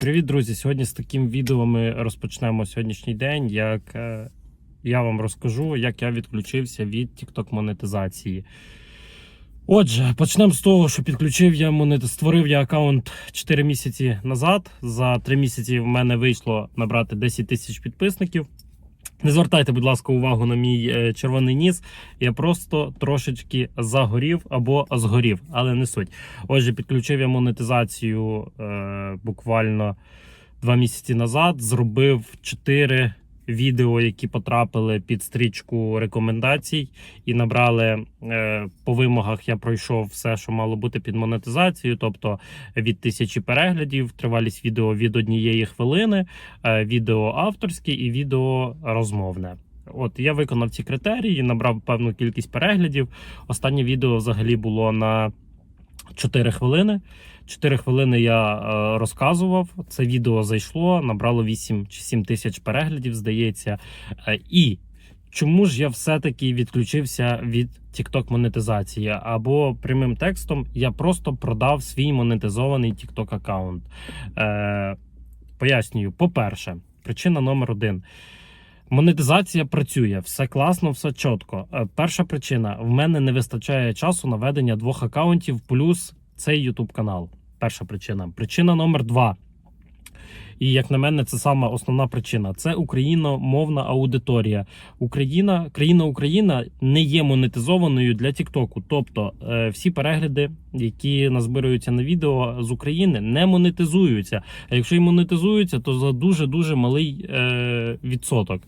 Привіт, друзі! Сьогодні з таким відео ми розпочнемо сьогоднішній день. Як е, я вам розкажу, як я відключився від TikTok монетизації. Отже, почнемо з того, що підключив я монет... створив я аккаунт 4 місяці назад. За 3 місяці в мене вийшло набрати 10 тисяч підписників. Не звертайте, будь ласка, увагу на мій е, червоний ніс. Я просто трошечки загорів або згорів, але не суть. Отже, підключив я монетизацію е, буквально два місяці назад. Зробив 4 відео, які потрапили під стрічку рекомендацій, і набрали е, по вимогах. Я пройшов все, що мало бути під монетизацією, тобто від тисячі переглядів, тривалість відео від однієї хвилини, е, відео авторське і відео розмовне. От я виконав ці критерії, набрав певну кількість переглядів. Останнє відео взагалі було на 4 хвилини. 4 хвилини я е, розказував. Це відео зайшло, набрало 8 чи 7 тисяч переглядів, здається. Е, і чому ж я все-таки відключився від TikTok монетизації? Або прямим текстом я просто продав свій монетизований TikTok аккаунт. Е, пояснюю, по-перше, причина номер один. Монетизація працює, все класно, все чітко. Е, Перша причина: в мене не вистачає часу на ведення двох акаунтів, плюс цей YouTube канал. Перша причина. Причина номер два. І як на мене, це сама основна причина. Це україномовна аудиторія. Україна, країна Україна не є монетизованою для Тіктоку. Тобто е, всі перегляди, які назбируються на відео з України, не монетизуються. А якщо і монетизуються, то за дуже дуже малий е, відсоток.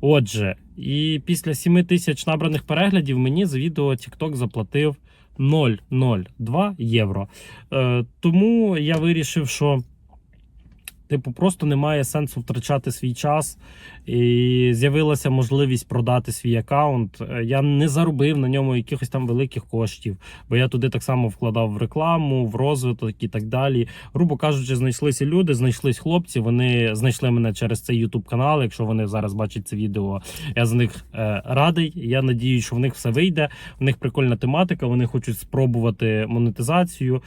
Отже, і після 7 тисяч набраних переглядів мені за відео TikTok заплатив 0,02 євро. Е, тому я вирішив, що. Типу, просто немає сенсу втрачати свій час. І з'явилася можливість продати свій аккаунт. Е, Я не заробив на ньому якихось там великих коштів, бо я туди так само вкладав в рекламу, в розвиток і так далі. Грубо кажучи, знайшлися люди, знайшлись хлопці. Вони знайшли мене через цей YouTube канал. Якщо вони зараз бачать це відео, я за них е, радий. Я надію, що в них все вийде. В них прикольна тематика. Вони хочуть спробувати монетизацію.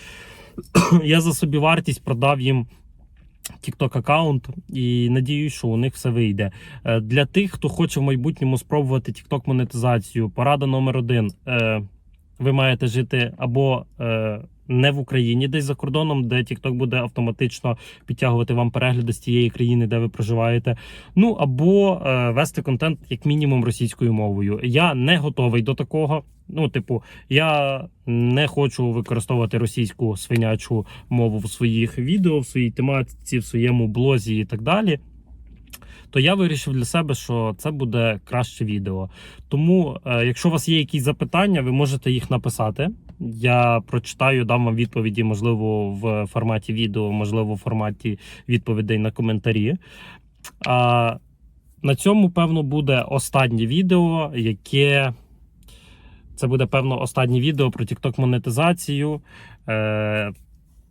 Я за собі вартість продав їм. TikTok аккаунт і надіюсь, що у них все вийде. Е, Для тих, хто хоче в майбутньому спробувати TikTok монетизацію, порада номер один. Е, Ви маєте жити або е, не в Україні, десь за кордоном, де TikTok буде автоматично підтягувати вам перегляди з тієї країни, де ви проживаєте. Ну або вести контент як мінімум російською мовою. Я не готовий до такого. Ну, типу, я не хочу використовувати російську свинячу мову в своїх відео, в своїй тематиці, в своєму блозі і так далі. То я вирішив для себе, що це буде краще відео. Тому, е, якщо у вас є якісь запитання, ви можете їх написати. Я прочитаю, дам вам відповіді, можливо, в форматі відео, можливо, в форматі відповідей на коментарі. А на цьому, певно, буде останнє відео, яке. Це буде певно останнє відео про TikTok монетизацію е,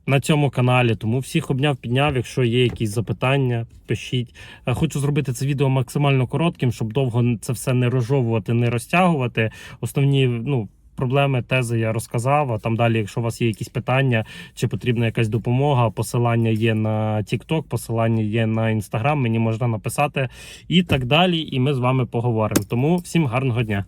на цьому каналі. Тому всіх обняв, підняв. Якщо є якісь запитання, пишіть. Е, Хочу зробити це відео максимально коротким, щоб довго це все не розжовувати, не розтягувати. Основні ну, проблеми, тези я розказав. А там далі, якщо у вас є якісь питання, чи потрібна якась допомога, посилання є на TikTok, посилання є на Instagram, мені можна написати і так далі. І ми з вами поговоримо. Тому всім гарного дня.